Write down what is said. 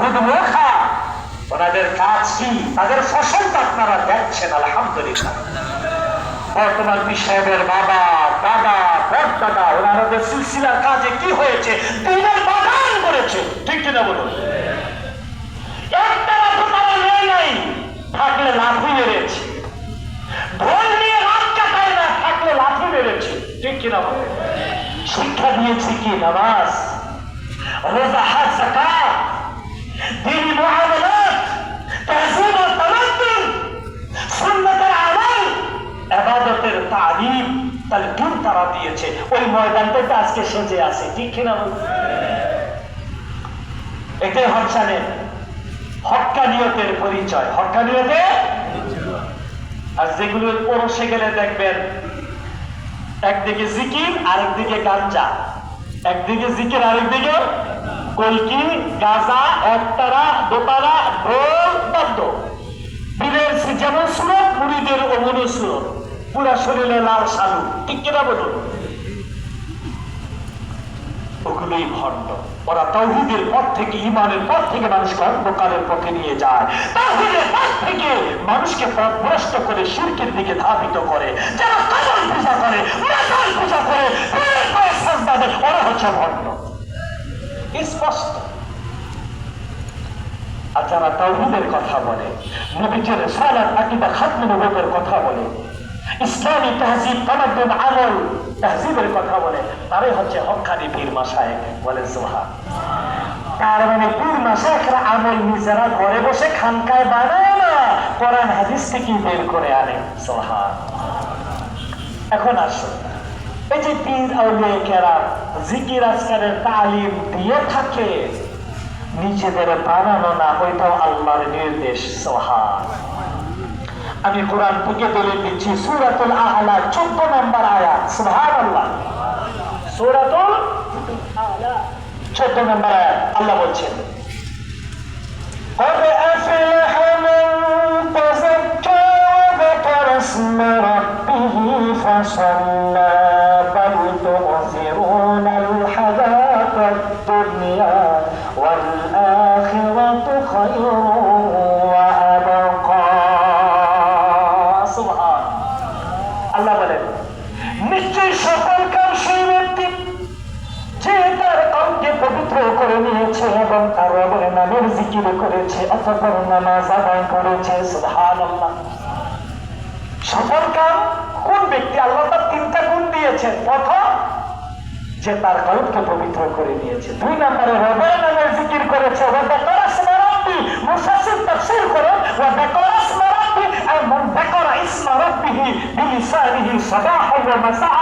দুধ মুখা ওনাদের কাজ কি? তাদের ফসল তো আপনারা দেখছেন, আলহামদুলিল্লাহ। বর্তমান সাহেবের বাবা, দাদা দাদা ওনাদের সিলসিলার কাজে কি হয়েছে, দিনের বাগান করেছে। ঠিক কিনা বলুন? থাকলে লাঠি মেরেছে। না, থাকলে ঠিক কিনা শিক্ষা দিয়েছে কি নামাজ? রোজা জাকাত দিনী মুআমালাত তাহজিব ও তামাদ্দুন সুন্নতের আমল তালিম তারা দিয়েছে। ওই ময়দানটাতে আজকে আছে, ঠিক কিনা এটাই হচ্ছানের হক্কানিয়তের পরিচয়। হক্কানিয়তে আর যেগুলো পরশে গেলে দেখবেন, একদিকে জিকির, আরেকদিকে গাঞ্জা একদিকে জিকির, আরেকদিকে কলকি গাজা, একতারা, দোতারা, ঢোল, বাদ্য। বীরের সে যেমন সুরত, মুড়িদের অমনি সুরত। পুরা শরীরে লাল সালু। ঠিক কিনা বলুন? ওগুলোই ভণ্ড। ওরা পথ থেকে ইমানের পথ থেকে মানুষকে অন্ধকারের পথে নিয়ে যায়। পথ থেকে মানুষকে পথভ্রষ্ট করে শিরকের দিকে ধাবিত করে। যারা কবর পূজা করে পূজা করে ওরা হচ্ছে ভণ্ড। স্পষ্ট? আর যারা তৌহিদের কথা বলে, নবীজের সালাত আকিদা খাতমে কথা বলে ইসলামী তহজিব তামাদ্দুন আমল তহজিবের কথা বলে। তারাই হচ্ছে হক্কানি পীর মাসায় বলে সোহা তার মানে পীর মাসায়করা আমল নিজেরা ঘরে বসে খানকায় বানায় না, কোরআন হাদিস থেকে বের করে আনে। সোহা এখন আসুন। এই যে পীর আউলিয়া জিকির আজকারের তালিম দিয়ে থাকে, নিজেদের বানানো না, ওইটাও আল্লাহর নির্দেশ। সোহা আমি কোরআন থেকে দলিল দিচ্ছি সুরাতুল আহলা চোদ্দ নম্বর আয়াত সুবহান আল্লাহ সুরাতুল আহলা চোদ্দ নম্বর আয়াত আল্লাহ বলছেন قد أفلح من تزكى وذكر اسم ربه فصلى بل تؤثرون الحياة الدنيا والآخرة خير জিকির করেছে অতঃপর নামাজ আদায় করেছে সফল কাম কোন ব্যক্তি? আল্লাহ তার তিনটা গুণ দিয়েছেন। প্রথম, যে তার কলবকে পবিত্র করে নিয়েছে। দুই নম্বরে, রবের নামের জিকির করেছে। বেকরা ইসমা রাব্বি, মুফাসসির তাফসীর করেন ওয়া বেকরা ইসমা আর বেকরা ইসমা রাব্বিহি বিলিসানিহি সাবাহা ওয়া মাসাআ